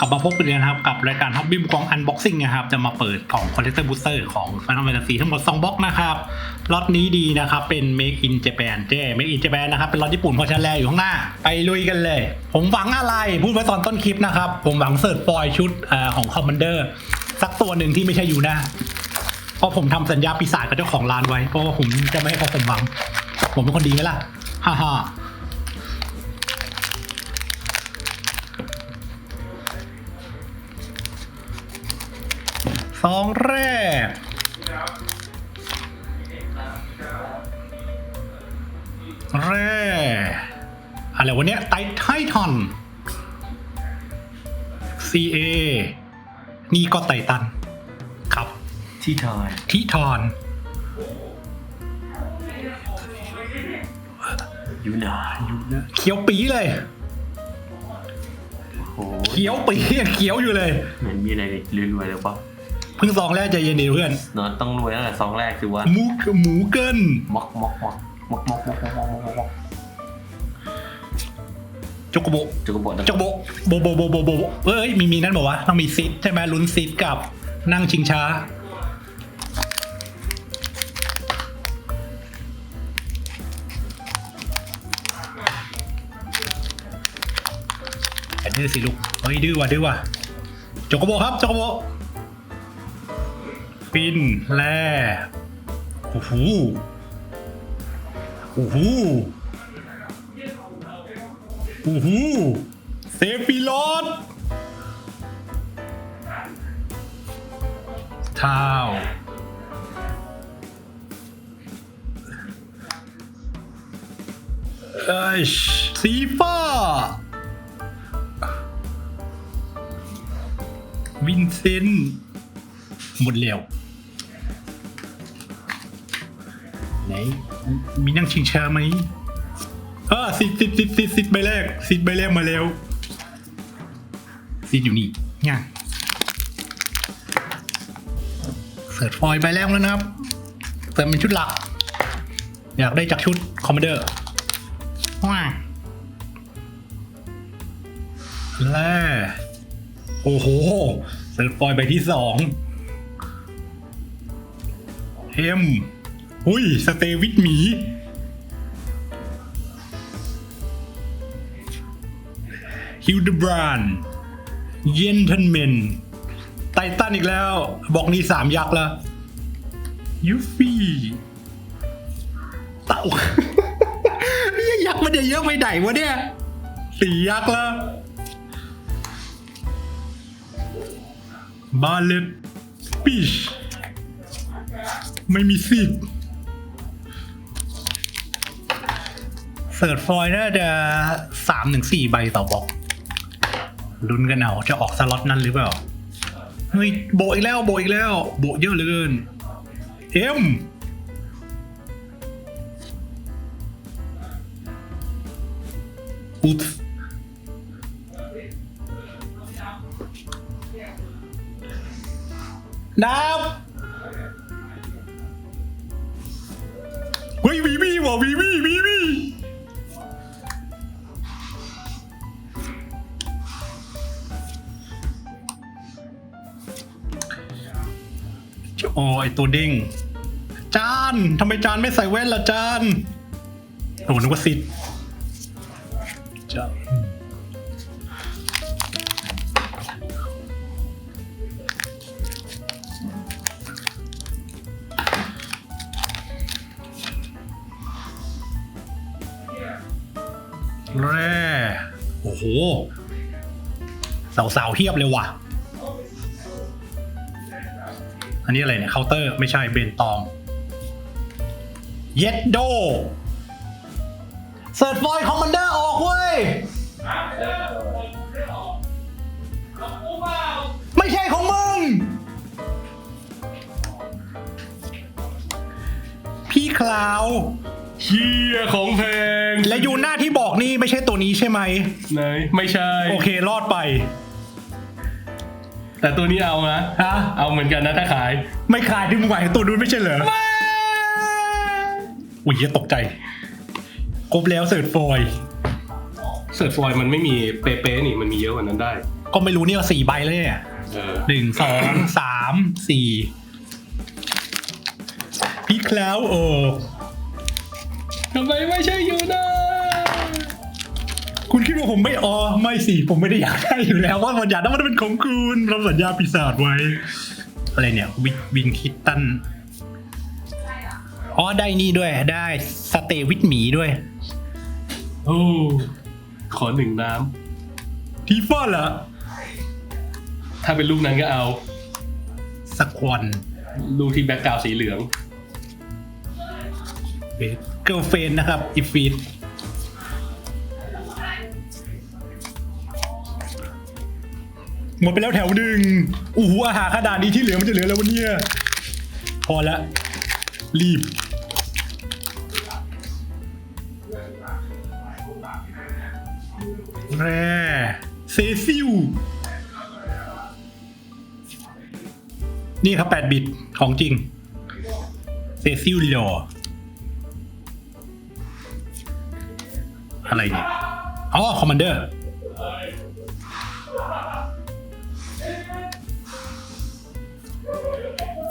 กลับมาพบกันนะครับ กับรายการฮับบิมกองอันบ็อกซิ่งนะครับ จะมาเปิดกล่องคอลเลกเตอร์บูสเตอร์ของ Final Fantasy ทั้งหมด 2บล็อกนะครับล็อตนี้ดีนะครับ เป็น Make in Japan เจ้ Make in Japan นะครับ เป็นล็อตญี่ปุ่นเพราะฉะนันแลอยู่ข้างหน้า ไปลุยกันเลย ผมหวังอะไร พูดไว้ตอนต้นคลิปนะครับ ผมหวังเสิร์ฟฟอยชุดเอ่อของ Commander สักตัวหนึ่งที่ไม่ใช่อยู่นะเพราะผมทำสัญญาปีศาจกับเจ้าของร้านไว้เพราะว่าผมจะไม่ให้เขาสมหวัง ผมเป็นคนดีไหมล่ะฮ่าฮ่า สองแรก แร่อะไรวะเนี้ยไทไททอน CA นี่ก็ไททัน ครับ ที่ทอยทิทอนยูนายูนาเขียวปีเลยโอ้โหเขียวปียังเขียวอยู่เลย เหมือนมีอะไรรวยๆเลยปะ เพิ่งซองแรกใจเย็นดีเพื่อนนอนต้องรวยตั้งแต่ซองแรกคือว่าหมูหมูเกินมอกมอกมอกมอกมอกมอกมอกมอกมอกมอกจุกโบจุกบดจกโบโบโบโบโบโบโบเอ้ยมีมีนั่นบอกว่าต้องมีซิดใช่ไหมลุ้นซิดกับนั่งชิงช้าแต่ดื้อสิลูกเฮ้ยดื้อว่ะดื้อว่ะจกโบครับจกโบ ฟินแล่โอ้โหโอ้โหโอ้โหเซฟิลอดท้าวเอ้ยสีฟ้าวินเซนต์หมดแล้ว มีนั่งชิงช้าไหมอ่าสิสิสิสิสิใบแรกสิใบแรกมาแล้วสิอยู่นี่ง่ายเสิร์ชฟอยใบแรกแล้วนะครับเติมเป็นชุดหลัก อยากได้จากชุดคอมมานเดอร์ว้าและโอ้โหเสิร์ชฟอยใบที่สองเอ็ม อุ้ย สเตวิทหมี ฮิลเดบรานเยนทันเมน ไททันอีกแล้ว บอกนี่สามยักษ์ล้วยูฟี่เต่าเหี้ยยักษ์มันจะเยอะไปไหนวะเนี่ยสี่ยักษ์ล้วบาเลตปิชไม่มีสิท เสิร์ชฟอยน่าจะสามถึงสี่ใบต่อบล็อกลุ้นกันเอาจะออกสล็อตนั้นหรือเปล่า เฮ้ย โบอีกแล้ว โบอีกแล้ว โบเยอะเหลือเกิน เอ็มอุ๊บนับเฮ้ยวีวีว่ะวีวี โอ้ยตัวเด้งจานทำไมจานไม่ใส่แว่นล่ะจานโอ้นึกว่าซิดจานแร่โอ้โหสาวๆเทียบเลยว่ะ อันนี้อะไรเนี่ยเคาน์เตอร์ไม่ใช่เบนตอง เย็ดโดเสิร์ชฟอยคอมมานเดอร์ออกเว้ย ไม่ใช่ของมึง พี่คลาวเฮียของแพงและยูหน้าที่บอกนี่ไม่ใช่ตัวนี้ใช่ไหม ไหนไม่ใช่ โอเครอดไป แต่ตัวนี้เอานะฮะเอาเหมือนกันนะถ้าขาย ไม่ขายที่มึงไหวตัวนู้นไม่ใช่เหรออุ้ยเหี้ยตกใจ ครบแล้วเสิร์ชฟอยเสิร์ฟฟอยล์มันไม่มีเป๊ะๆนี่มันมีเยอะกว่านั้นได้ ก็ไม่รู้นี่ว่าสี่ใบเลยเนี่ย เออหนึ่งสองสามสี่พลิกแล้วโอ้ทำไมไม่ใช่ยูนะ คุณคิดว่าผมไม่ออไม่สิผมไม่ได้อยากได้อยู่แล้วว่ามันอยากได้มันเป็นของคุณเราสัญญาปีศาจไว้ อะไรเนี่ยวิวิงคิตตันอ๋อได้นี่ด้วยได้สเตวิทหมีด้วย โอ้ขอหนึ่งน้ทีฟ้าละำถ้าเป็นลูกนั้นก็เอาสควอนลูกที่แบ็กกราวด์สีเหลืองเกิลเฟนนะครับอีฟีด หมดไปแล้วแถวหนึ่งโอ้โหอาหารขนาดนี้ที่เหลือมันจะเหลือแล้ววันนี้พอละ รีบ แร่เซซิลนี่ครับ 8 บิต ของจริง เซซิลลีโออะไรเนี่ย อ๋อ คอมมานเดอร์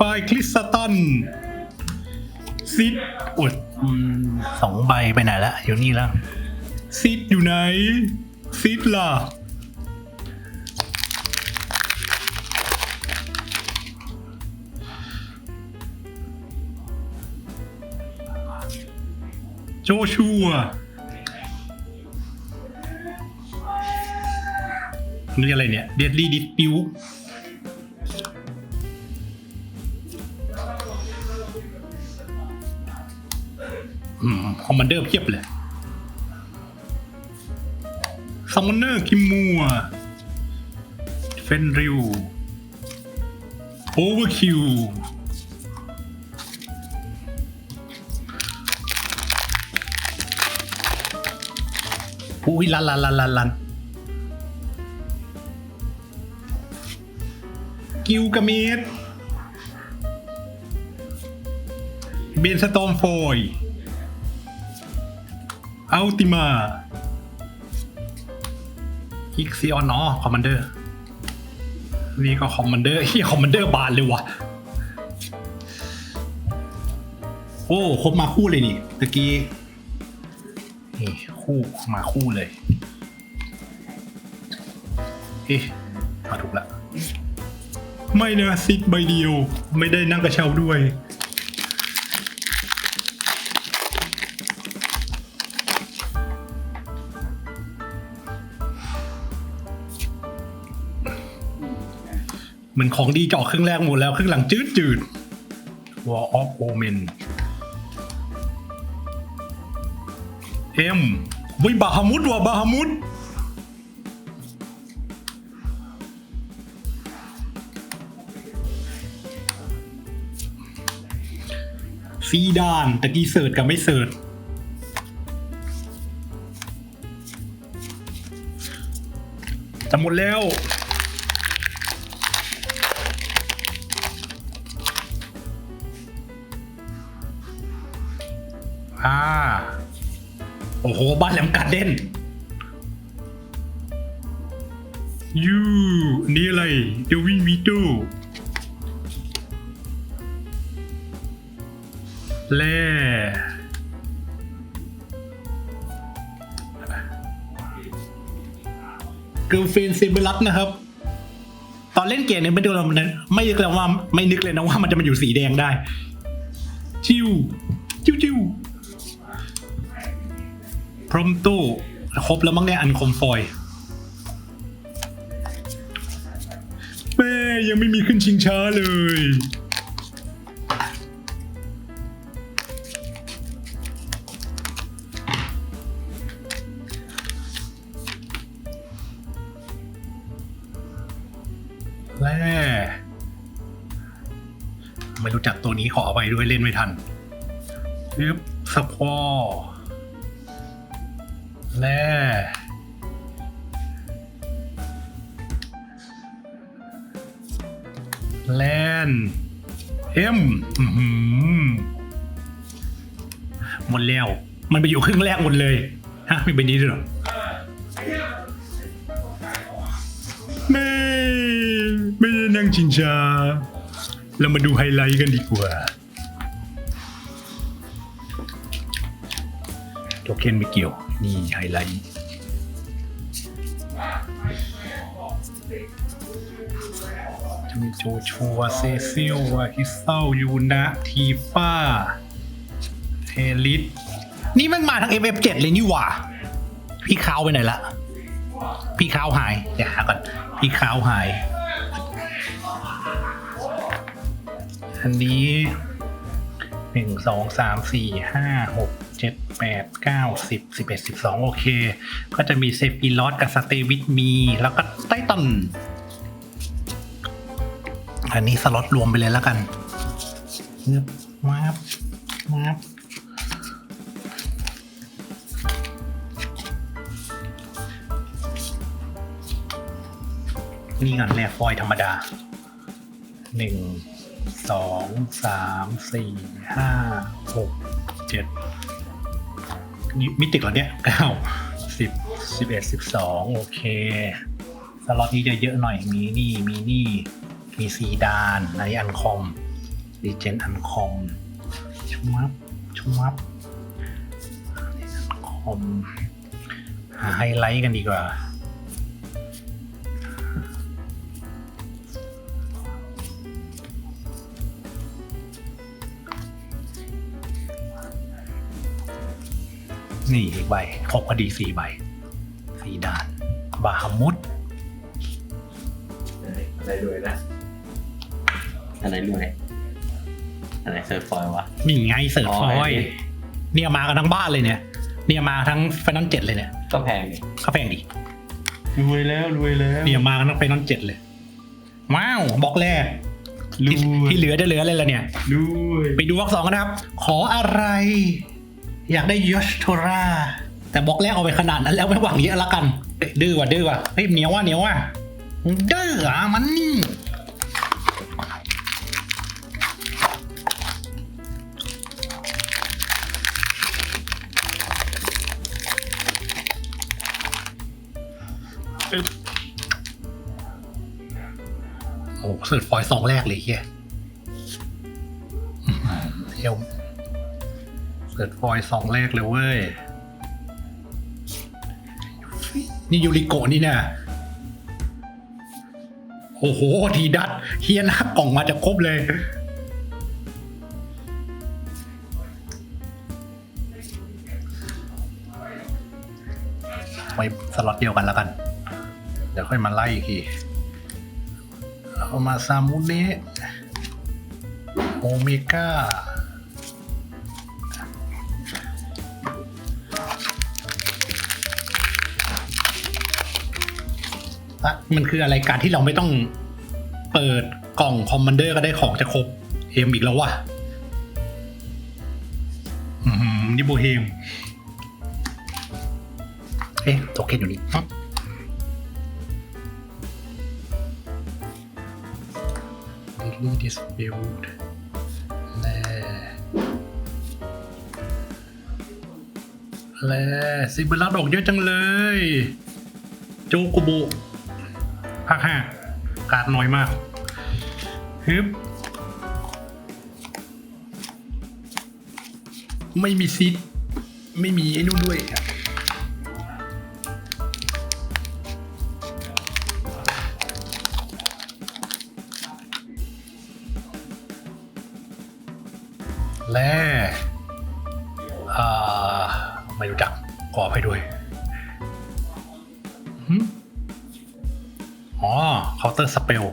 ไฟคริสตันซิดอุดอืมสองใบไปไหนละอยู่นี่แล้วซิดอยู่ไหนซิดล่ะโจชัวนี่อะไรเนี่ย เดดลี่ดิสปิว คอมมานเดอร์เพียบเลยซัมมอนเนอร์คิมมัวเฟนริวโอเวอร์คิวอุ้ยลันลันลันลันลันกิวกาเมดเบนสตอมโฟย อัลติมาอิกซิออนอ๋อคอมมานเดอร์นี่ก็คอมมานเดอร์เฮียคอมมานเดอร์บานเลยวะโอ้ครบมาคู่เลยนี่ตะกี้นี่คู่มาคู่เลยเอ๊ะมาถูกละไม่นะซิดใบเดียว ไม่ได้นั่งกระเช้าด้วย เหมือนของดีเจาะครึ่งแรกหมดแล้วครึ่งหลังจืดจืดวอลออฟโอเมนเอ็มวิบาฮามุดว่ะบาฮามุดซีดานตะกี้เสิร์ชกับไม่เสิร์ชจะหมดแล้ว อ่า โอ้โห บ้านแหลมการเด่นยูนี่อะไรเดวินวิโตแล่เกิร์ลเฟนเซเบรัสนะครับ ตอนเล่นเกมเนี่ยไม่ดูเราไม่นึกเลยว่า ไม่นึกเลยนะว่ามันจะมาอยู่สีแดงได้จิวจิวจิ้ว พร้อมโตครบแล้วมั้งเนี่ยอันคอมฟอยแม่ยังไม่มีขึ้นชิงช้าเลยแร่ไม่รู้จักตัวนี้ขอเอาไปด้วยเล่นไม่ทันยึบสปอร์ แร่แลนเอ็มหมดแล้ว มันไปอยู่ครึ่งแรกหมดเลย ฮะมีใบนี้ด้วยหรอแม่ไม่ได้นั่งชินชา เรามาดูไฮไลท์กันดีกว่าโทเค็นไม่เกี่ยว นี่ไฮไลท์จะมีโจชัวเซซิลวาฮิเซลยูนะทีฟ้าเฮลิสนี่มันมาทั้ง FF7 เลยนี่หว่า พี่ขาวไปไหนละ พี่ขาวหาย เดี๋ยวหาก่อน พี่ขาวหาย อันนี้หนึ่งสองสามสี่ห้าหก เจ็ดแปดเก้าสิบสิบเอ็ดสิบสองโอเค ก็จะมีเซฟีลอสกับสเตวิทมี แล้วก็ไททันอันนี้สล็อตรวมไปเลยแล้วกันเงือบมาบมาบนี่ก่อนแรกฟอยธรรมดาหนึ่งสองสามสี่ห้าหกเจ็ด มิติกแล้วเนี่ยเก้าสิบสิบเอ็ดสิบสองโอเคสล็อตนี้จะเยอะหน่อยมีนี่มีนี่มีซีดานอันอันคอมดีเจนอันคอมชุมับชุมับอันคอมหาไฮไลท์กันดีกว่า นี่อีกใบครบพอดีสี่ใบสี่ด้าน บาฮามุดอะไรรวยนะอะไรรวยอะไรเซิร์ฟฟอยวะ นี่ไงเสิร์ฟอ๋อฟอยไอ้นี่ เนี่ยมากันทั้งบ้านเลยเนี่ย เนี่ยมาทั้งไฟนอลเจ็ดเลยเนี่ยก็แพงนี่ข้าแพงดิรวยแล้วรวยแล้วเนี่ยมากันทั้งไฟนอลเจ็ดเลย ว้าวบล็อกแรกรที่วยที่เหลือจะเหลืออะไรล่ะเนี่ย รวยไปดูบล็อกสองกันนะครับ ขออะไร อยากได้ยอชโทราแต่บล็อกแรกเอาไปขนาดนั้นแล้วไม่หวังเยอะละกันดื้อว่ะดื้อว่ะเฮ้ยเหนียวว่ะเหนียวว่ะดื้ออะมันนี่โอ้เสิร์ฟอยสองแรกเลยเฮียอื้อหือเที่ยว เสิร์ฟอยสองแรกเลยเว้ย นี่ยูริโกนี่นะโอ้โห ทีดัดเฮียหน้ากล่องมาจะครบเลย ไว้สล็อตเดียวกันแล้วกัน เดี๋ยวค่อยมาไล่อีกทีเอามาซามุเนะโอเมก้า มันคืออะไรการที่เราไม่ต้องเปิดกล่องคอมมานเดอร์ก็ได้ของจะครบเฮมอีกแล้ววะอืมนี่โบเฮมเอ๊ะโทเค็นอยู่นี่อ๊ะ Daily Dispute แล่แล่ซิบลัดออกเยอะจังเลย โจกุบุ ภาคห้าการดน้อยมากฮึบไม่มีซิดไม่มีไอ้นู่นด้วยและอ่าไม่รู้จักขอให้ด้วยหึอ๋อ เคาน์เตอร์สเปล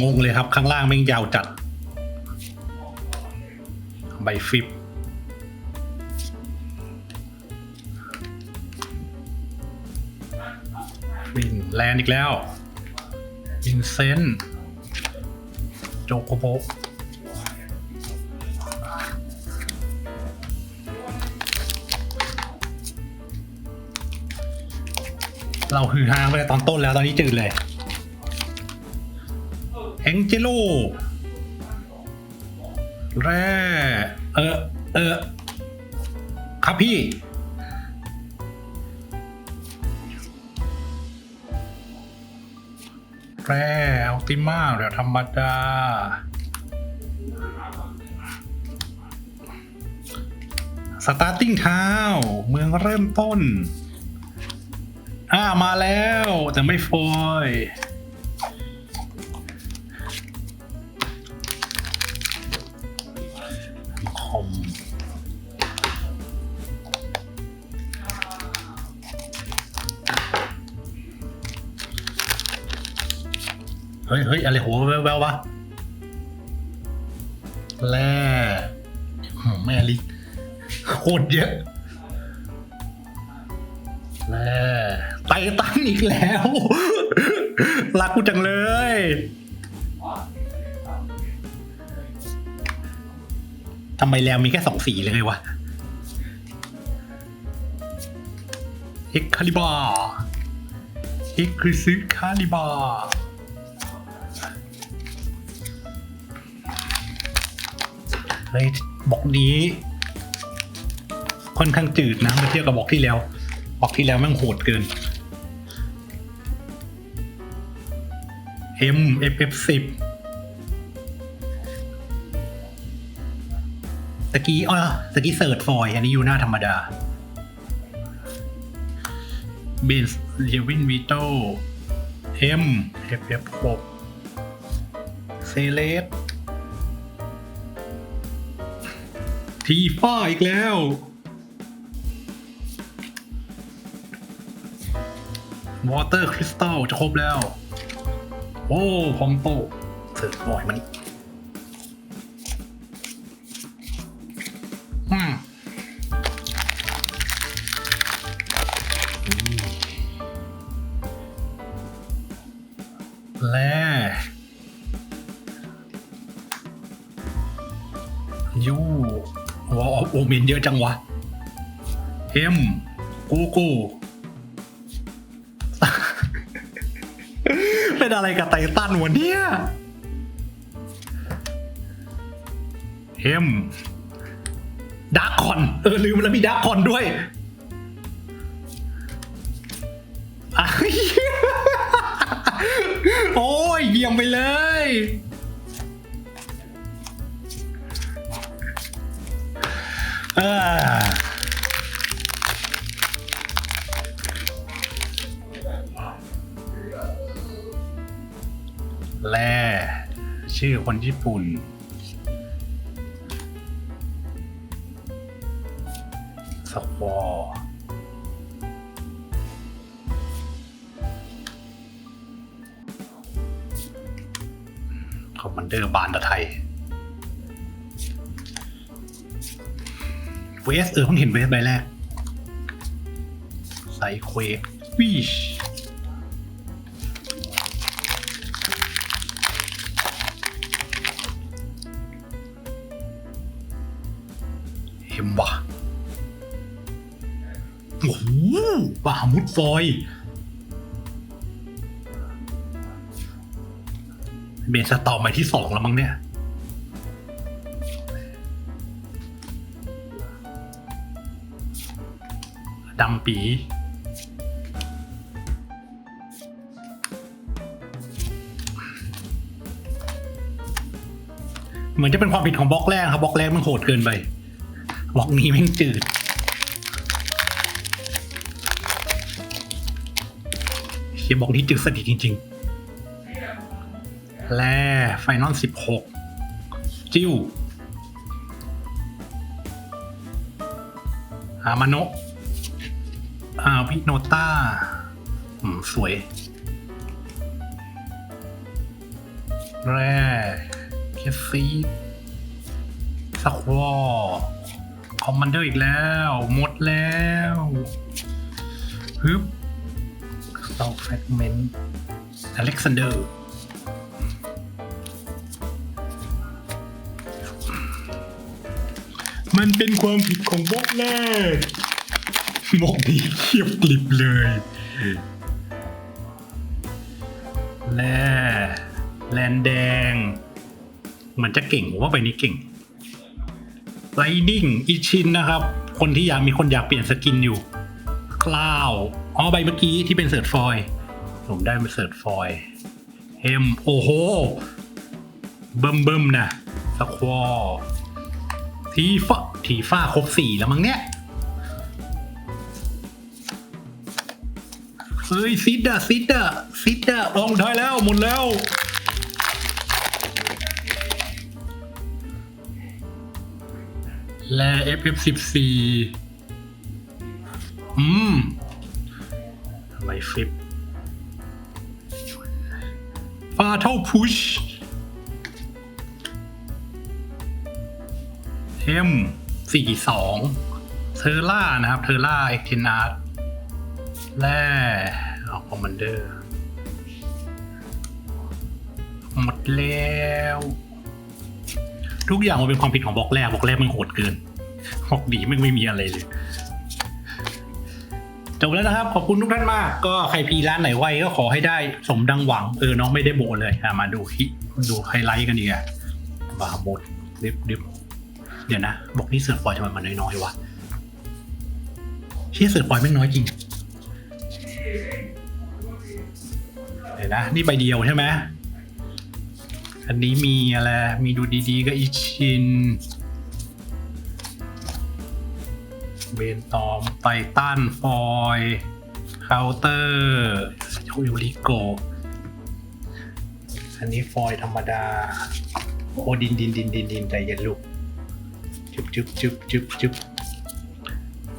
งงเลยครับข้างล่างแม่งยาวจัด ใบฟิปวินแลนด์อีกแล้ววินเซนโจโกโบ เราฮือฮาไปตอนต้นแล้วตอนนี้จืดเลยแองเจโลแร่เออเออครับพี่ แร่อัลติมาแบบธรรมดา สตาร์ติ้งเท้าเมืองเริ่มต้น่ามาแล้ว แต่ไม่ฟอยคอมเฮ้ยเฮ้ยอะไรหัวแววๆวะแร่แม่ลิโคตรเยอะแร่ ตตันอีกแล้ว รักกูจังเลย ทำไมแล้วมีแค่สองสีเลยวะเอ็กคาลิบาเอ็กคริซิคาลิบาเฮ้ยบอกนี้ค่อนข้างจืดนะเมื่อเทียบกับบอกที่แล้ว บอกที่แล้วแม่งโหดเกิน M F F สิบตะกี้อ๋อตะกี้เสิร์ชฟอย อันนี้อยู่หน้าธรรมดาเบนส์เลวินวิโต M F F หกเซเลสทีฟ้าอีกแล้ว วอเตอร์คริสตัลจะครบแล้ว โอ้พอมโตเสิร์ฟหน่อยมันอืมแร่ยูว้าโอเมนเยอะจังวะเอ็มกูกู อะไรกับไททันวะเนี่ยเอ็มดาร์คอน เออ ลืมแล้วมีดาร์คอนด้วยอะโอ้ยเยี่ยมไปเลย แร่ชื่อคนญี่ปุ่น สควอคอมมานเดอร์บานตะไทย เวส เออเพิ่งเห็นเวสใบแรกไซเควกวิช บาฮามุดฟอยเบนสตอมไปที่สองแล้วมั้งเนี่ย ดำปีเหมือนจะเป็นความผิดของบล็อกแรกครับบล็อกแรกมันโหดเกินไปบล็อกนี้แม่งจืด เฮียบอกนี้จืดสนิทจริง ๆแร่ไฟนอลสิบหกจิ้วอามาโนะอาพิโนต้าอืมสวย แร่เคสซีสควอคอมมานเดอร์อีกแล้ว หมดแล้วฮึบ ตอแฟกเมนต์อเล็กซานเดอร์มันเป็นความผิดของบล็อกแรกหมกดีเทียบกลิบเลยแร่แลนแดง มันจะเก่งผมว่าใบนี้เก่งไ i ดิ้งอิชินนะครับ คนที่อยากมีคนอยากเปลี่ยนสกินอยู่ คลาวอ๋อใบเมื่อกี้ที่เป็นเสิร์ชฟอยผมได้เป็นเสิร์ชฟอยเฮมโอ้โหเบิ่มเบิ่มๆนะสควอทีฟ้าทีฟ้าครบสี่แล้วมั้งเนี่ยเฮ้ยซิดอะซิดอะซิดอะอองได้แล้วหมดแล้วและ FF14 อืมไวฟิปฟาเท่าพุชเอ็มสี่สองเทอร่านะครับ เทอร่าเอ็กเทนาร์แร่เอาคอมมานเดอร์ หมดแล้ว ทุกอย่างมันเป็นความผิดของบล็อกแรกบล็อกแรกมันโหดเกินบล็อกดีไม่งไม่มีอะไรเลย จบแล้วนะครับ ขอบคุณทุกท่านมาก ก็ใครพีร้านไหนไวก็ขอให้ได้สมดังหวัง เออ น้องไม่ได้โบเลยมาดูฮิดูไฮไลท์กันดีกว่าบาหมดดิบดิบเดี๋ยวนะ บอกนี่เสือฟอยล์ทำไมมันน้อยๆวะเชี่ยเสือฟอยไม่น้อยจริง เดี๋ยวนะ นี่ใบเดียวใช่ไหมอันนี้มีอะไร มีดูดีๆก็อิชิน เบนตอมไททันฟอยเคาน์เตอร์ยูริโก อันนี้ฟอยธรรมดา โอดินดินดินดินดินใจเย็นลูก จุบจุบจุบจุบจุบ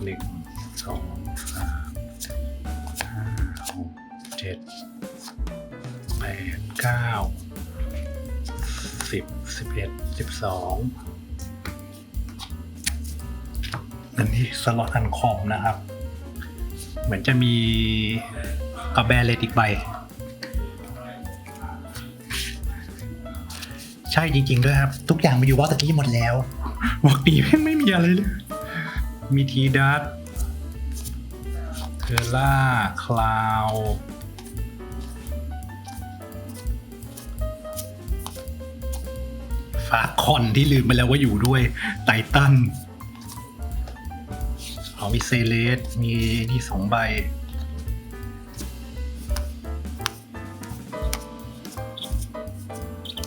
หนึ่งสองสามห้าหกเจ็ดแปดเก้าสิบสิบเอ็ดสิบสอง อันนี้สล็อตอันคอมนะครับ เหมือนจะมีกระแบเลตอีกใบ ใช่จริง ๆ ด้วยครับ ทุกอย่างมาอยู่วอลตกี้หมดแล้ววอกดีแม่งไม่มีอะไรเลย มีทีดัตเทอร่า คลาวฟาคอนที่ลืมไปแล้วว่าอยู่ด้วยไททัน อมีเซเลสมีนี่สองใบ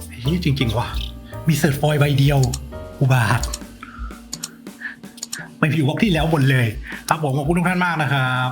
ไอ้นี่จริง ๆ ว่ะ มีเซิร์ฟฟอยใบเดียว อุบาท ไม่ผิววอกที่แล้วหมดเลย ครับผมขอบคุณทุกท่านมากนะครับ